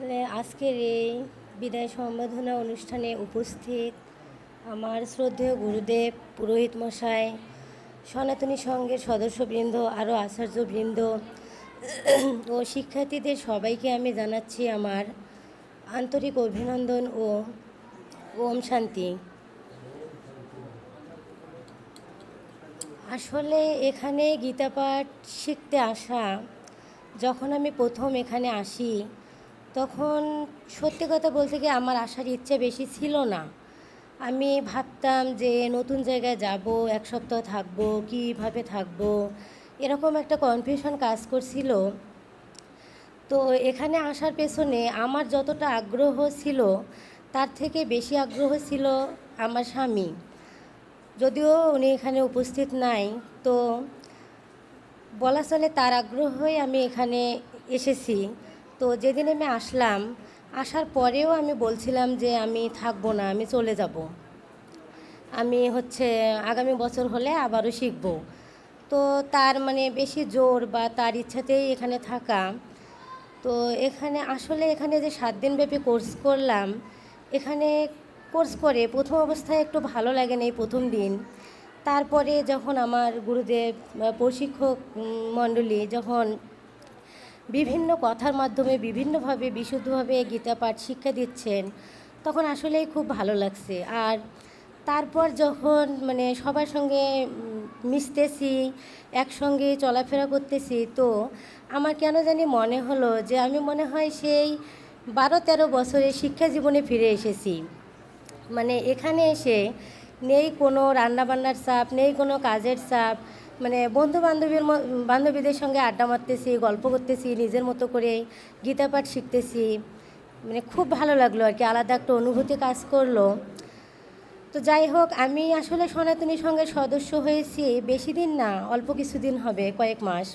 আসলে আজকের এই বিদায় সম্বোধনা অনুষ্ঠানে উপস্থিত আমার শ্রদ্ধেয় গুরুদেব পুরোহিত মশাই, সনাতনী সংঘের সদস্যবৃন্দ, আরও আচার্যবৃন্দ ও শিক্ষার্থীদের সবাইকে আমি জানাচ্ছি আমার আন্তরিক অভিনন্দন ও ওম শান্তি। আসলে এখানে গীতাপাঠ শিখতে আসা, যখন আমি প্রথম এখানে আসি তখন সত্যি কথা বলতে গিয়ে আমার আসার ইচ্ছে বেশি ছিল না। আমি ভাবতাম যে নতুন জায়গায় যাব, এক সপ্তাহ থাকব, কীভাবে থাকব, এরকম একটা কনফিউশন কাজ করছিল। তো এখানে আসার পেছনে আমার যতটা আগ্রহ ছিল, তার থেকে বেশি আগ্রহ ছিল আমার স্বামী। যদিও উনি এখানে উপস্থিত নাই, তো বলা চলে তার আগ্রহই আমি এখানে এসেছি। তো যেদিন আমি আসলাম, আসার পরেও আমি বলছিলাম যে আমি থাকব না, আমি চলে যাব। আমি হচ্ছে আগামী বছর হলে আবারও শিখব। তো তার মানে বেশি জোর বা তার ইচ্ছাতেই এখানে থাকা। তো এখানে আসলে এখানে যে সাত দিনব্যাপী কোর্স করলাম, এখানে কোর্স করে প্রথম অবস্থায় একটু ভালো লাগে না এই প্রথম দিন। তারপরে যখন আমার গুরুদেব প্রশিক্ষক মণ্ডলী যখন বিভিন্ন কথার মাধ্যমে, বিভিন্নভাবে, বিশুদ্ধভাবে গীতা পাঠ শিক্ষা দিচ্ছেন, তখন আসলেই খুব ভালো লাগছে। আর তারপর যখন মানে সবার সঙ্গে মিশতেছি, একসঙ্গে চলাফেরা করতেছি, তো আমার কেন জানি মনে হলো যে আমি মনে হয় সেই বারো তেরো বছরের শিক্ষা জীবনে ফিরে এসেছি। মানে এখানে এসে নেই কোনো রান্নাবান্নার চাপ, নেই কোনো কাজের চাপ মানে বন্ধু বান্ধবীর বান্ধবীদের সঙ্গে আড্ডা মারতেছি, গল্প করতেছি, নিজের মতো করে গীতা পাঠ শিখতেছি। মানে খুব ভালো লাগল আর কি, আলাদা একটা অনুভূতি কাজ করল। তো যাই হোক, আমি আসলে সনাতনী সঙ্গে সদস্য হয়েছি, বেশি দিন না, অল্প কিছুদিন হবে, কয়েক মাস।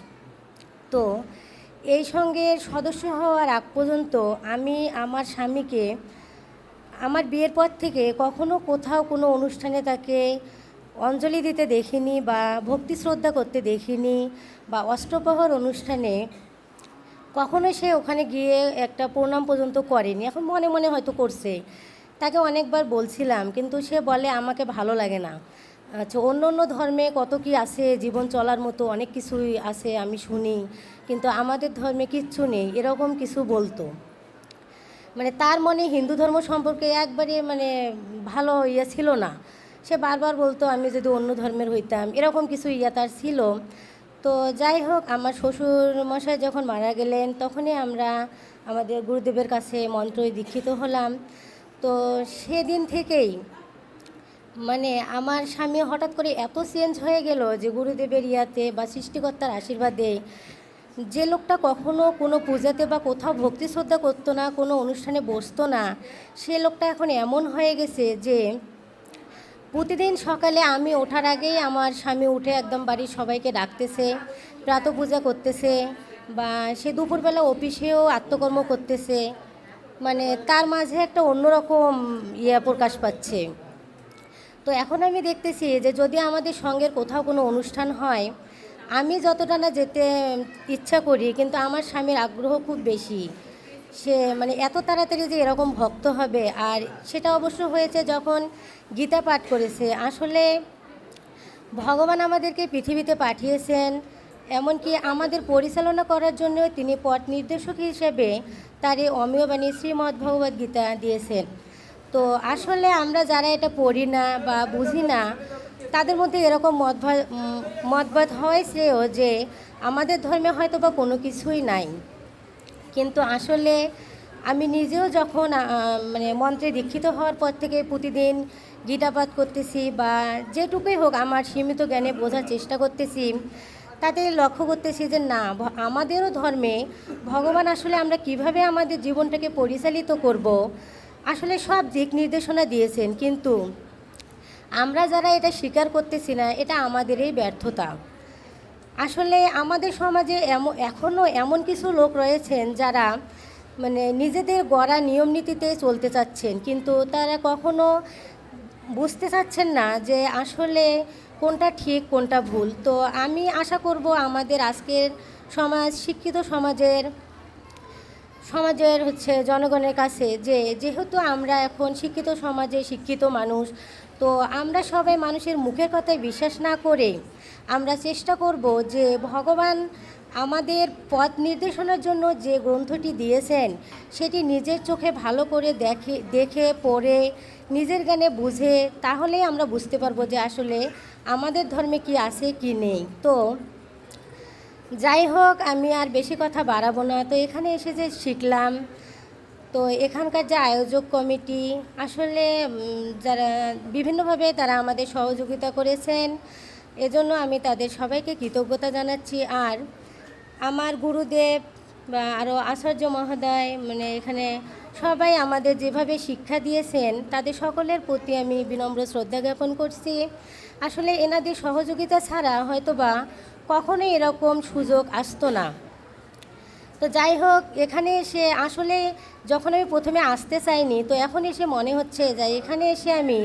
তো এই সঙ্গে সদস্য হওয়ার আগ পর্যন্ত আমি আমার স্বামীকে, আমার বিয়ের পর থেকে কখনো কোথাও কোনো অনুষ্ঠানে তাকে অঞ্জলি দিতে দেখিনি বা ভক্তি শ্রদ্ধা করতে দেখিনি বা অষ্টপ্রহর অনুষ্ঠানে কখনো সে ওখানে গিয়ে একটা প্রণাম পর্যন্ত করেনি। এখন মনে মনে হয়তো করছে। তাকে অনেকবার বলছিলাম, কিন্তু সে বলে, আমাকে ভালো লাগে না। আচ্ছা অন্য অন্য ধর্মে কত কি আছে, জীবন চলার মতো অনেক কিছুই আছে, আমি শুনি, কিন্তু আমাদের ধর্মে কিচ্ছু নেই, এরকম কিছু বলতো। মানে তার মনে হিন্দু ধর্ম সম্পর্কে একবারে মানে ভালো ইয়ে ছিল না। সে বারবার বলতো আমি যদি অন্য ধর্মের হইতাম, এরকম কিছু ইয়া তার ছিল। তো যাই হোক, আমার শ্বশুর মশাই যখন মারা গেলেন, তখনই আমরা আমাদের গুরুদেবের কাছে মন্ত্রই দীক্ষিত হলাম। তো সেদিন থেকেই মানে আমার স্বামী হঠাৎ করে এত চেঞ্জ হয়ে গেল যে গুরুদেবের ইয়াতে বা সৃষ্টিকর্তার আশীর্বাদে যে লোকটা কখনো কোনো পূজাতে বা কোথাও ভক্তি শ্রদ্ধা করতো না, কোনো অনুষ্ঠানে বসতো না, সে লোকটা এখন এমন হয়ে গেছে যে প্রতিদিন সকালে আমি ওঠার আগেই আমার স্বামী উঠে একদম বাড়ির সবাইকে ডাকতেছে, প্রাত পূজা করতেছে বা সে দুপুরবেলা অফিসেও আত্মকর্ম করতেছে। মানে তার মাঝে একটা অন্যরকম ইয়ে প্রকাশ পাচ্ছে। তো এখন আমি দেখতেছি যে যদি আমাদের সঙ্গের কোথাও কোনো অনুষ্ঠান হয়, আমি যতটা না যেতে ইচ্ছা করি, কিন্তু আমার স্বামীর আগ্রহ খুব বেশি। সে মানে এত তাড়াতাড়ি যে এরকম ভক্ত হবে। আর সেটা অবশ্য হয়েছে যখন গীতা পাঠ করেছে। আসলে ভগবান আমাদেরকে পৃথিবীতে পাঠিয়েছেন, এমনকি আমাদের পরিচালনা করার জন্য তিনি পথ নির্দেশক হিসেবে তার এই অমীয় বাণী ভগবদ্ গীতা দিয়েছেন। তো আসলে আমরা যারা এটা পড়ি না বা বুঝি না, তাদের মধ্যে এরকম মতভা মতবাদ হয় শ্রেয় যে আমাদের ধর্মে হয়তো বা কোনো কিছুই নাই। কিন্তু আসলে আমি নিজেও যখন মানে মন্ত্রে দীক্ষিত হওয়ার পর থেকে প্রতিদিন গীতাপাঠ করতেছি বা যেটুকুই হোক আমার সীমিত জ্ঞানে বোঝার চেষ্টা করতেছি, তাতে লক্ষ্য করতেছি যে না আমাদেরও ধর্মে ভগবান আসলে আমরা কীভাবে আমাদের জীবনটাকে পরিচালিত করব, আসলে সব দিক নির্দেশনা দিয়েছেন। কিন্তু আমরা যারা এটা স্বীকার করতেছি না, এটা আমাদেরই ব্যর্থতা। আসলে আমাদের সমাজে এমন এখনও এমন কিছু লোক রয়েছেন যারা মানে নিজেদের গড়া নিয়ম নীতিতে চলতে চাচ্ছেন, কিন্তু তারা কখনো বুঝতে চাচ্ছেন না যে আসলে কোনটা ঠিক, কোনটা ভুল। তো আমি আশা করব আমাদের আজকের সমাজ, শিক্ষিত সমাজের সমাজের হচ্ছে জনগণের কাছে যে যেহেতু আমরা এখন শিক্ষিত সমাজে শিক্ষিত মানুষ তো আমরা সবাই মানুষের মুখের কথায় বিশ্বাস না করে আমরা চেষ্টা করব যে ভগবান আমাদের পথ নির্দেশনার জন্য যে গ্রন্থটি দিয়েছেন, সেটি নিজের চোখে ভালো করে দেখে দেখে, পড়ে, নিজের জ্ঞানে বুঝে, তাহলেই আমরা বুঝতে পারব যে আসলে আমাদের ধর্মে কি আছে, কি নেই। তো যাই হোক, আমি আর বেশি কথা বাড়াবো না। তো এখানে এসে যে শিখলাম তো এখানকার যে আয়োজক কমিটি, আসলে যারা বিভিন্নভাবে তারা আমাদের সহযোগিতা করেছেন। এজন্য আমি তাদের সবাইকে কৃতজ্ঞতা জানাচ্ছি। আর আমার গুরুদেব বা আরও আচার্য মহোদয় মানে এখানে সবাই আমাদের যেভাবে শিক্ষা দিয়েছেন, তাদের সকলের প্রতি আমি বিনম্র শ্রদ্ধা জ্ঞাপন করছি। আসলে এনাদের সহযোগিতা ছাড়া হয়তোবা কখনোই এরকম সুযোগ আসতো না। তো যাই হোক, এখানে এসে আসলে যখন আমি প্রথমে আসতে চাইনি, তো এখন এসে মনে হচ্ছে যে এখানে এসে আমি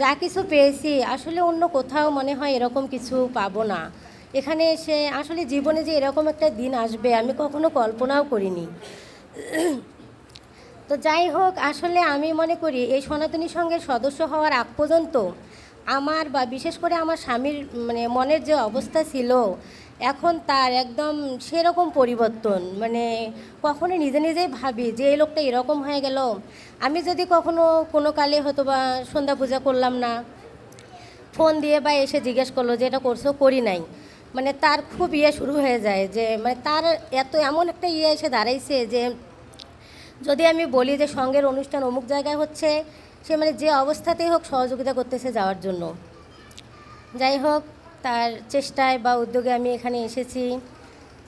যা কিছু পেয়েছি, আসলে অন্য কোথাও মনে হয় এরকম কিছু পাবো না। এখানে এসে আসলে জীবনে যে এরকম একটা দিন আসবে, আমি কখনো কল্পনাও করিনি। তো যাই হোক, আসলে আমি মনে করি এই সনাতনী সঙ্গের সদস্য হওয়ার আগ পর্যন্ত আমার বা বিশেষ করে আমার স্বামীর মানে মনের যে অবস্থা ছিল এখন তার একদম সেরকম পরিবর্তন মানে কখনো নিজে নিজেই ভাবি যে এই লোকটা এরকম হয়ে গেল। আমি যদি কখনো কোনো কালে হয়তো বা সন্ধ্যা পূজা করলাম না, ফোন দিয়ে বা এসে জিজ্ঞেস করল যে এটা করছ, করি নাই। মানে তার খুব ইয়ে শুরু হয়ে যায় যে মানে তার এত এমন একটা ইয়ে এসে দাঁড়াইছে যে, যদি আমি বলি যে সঙ্গের অনুষ্ঠান অমুক জায়গায় হচ্ছে, সে মানে যে অবস্থাতেই হোক সহযোগিতা করতেছে যাওয়ার জন্য। যাই হোক তার চেষ্টায় বা উদ্যোগে আমি এখানে এসেছি।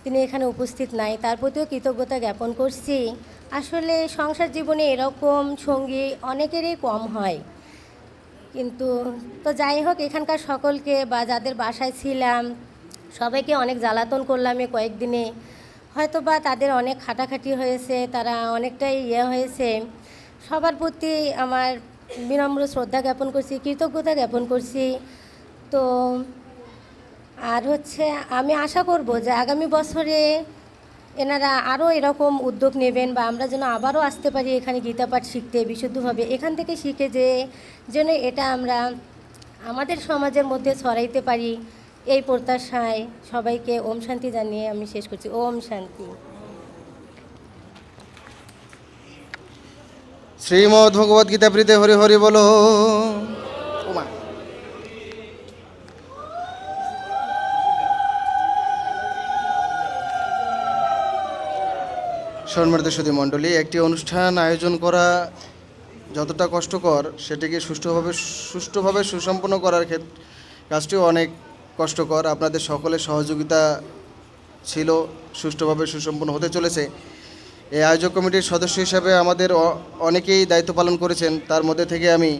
তিনি এখানে উপস্থিত নাই, তার প্রতিও কৃতজ্ঞতা জ্ঞাপন করছি। আসলে সংসার জীবনে এরকম সঙ্গী অনেকেরই কম হয়। কিন্তু তো যাই হোক, এখানকার সকলকে বা যাদের বাসায় ছিলাম, সবাইকে অনেক জ্বালাতন করলাম এ কয়েকদিনে। হয়তো বা তাদের অনেক খাটাখাটি হয়েছে, তারা অনেকটাই ইয়ে হয়েছে। সবার প্রতি আমার বিনম্র শ্রদ্ধা জ্ঞাপন করছি, কৃতজ্ঞতা জ্ঞাপন করছি। তো আর হচ্ছে আমি আশা করব যে আগামী বছরে এনারা আরও এরকম উদ্যোগ নেবেন বা আমরা যেন আবারও আসতে পারি এখানে গীতাপাঠ শিখতে বিশুদ্ধভাবে। এখান থেকে শিখে যে যেন এটা আমরা আমাদের সমাজের মধ্যে ছড়াইতে পারি, এই প্রত্যাশায় সবাইকে ওম শান্তি জানিয়ে আমি শেষ করছি। ওম শান্তি। শ্রীমদ্ ভগবদ গীতা প্রীতে হরি হরি বলো। সম্মানিত মণ্ডলী, একটি অনুষ্ঠান আয়োজন করা যতটা কষ্টকর, সেটিকে সুষ্ঠুভাবে সুষ্ঠুভাবে সুসম্পন্ন করার ক্ষেত্রে কাজটিও অনেক কষ্টকর। আপনাদের সকলের সহযোগিতা ছিল, সুষ্ঠুভাবে সুসম্পন্ন হতে চলেছে। এই আয়োজক কমিটির সদস্য হিসাবে আমাদের অনেকেই দায়িত্ব পালন করেছেন। তার মধ্যে থেকে আমি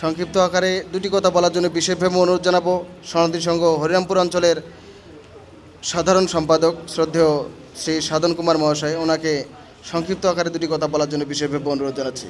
সংক্ষিপ্ত আকারে দুটি কথা বলার জন্য বিশেষভাবে অনুরোধ জানাব। সনাতনী সংঘ হরিরামপুর অঞ্চলের সাধারণ সম্পাদক, শ্রদ্ধেয় শ্রী সাধন কুমার মহাশয় ওনাকে সংক্ষিপ্ত আকারে দুটি কথা বলার জন্য বিশেষভাবে অনুরোধ জানাচ্ছি।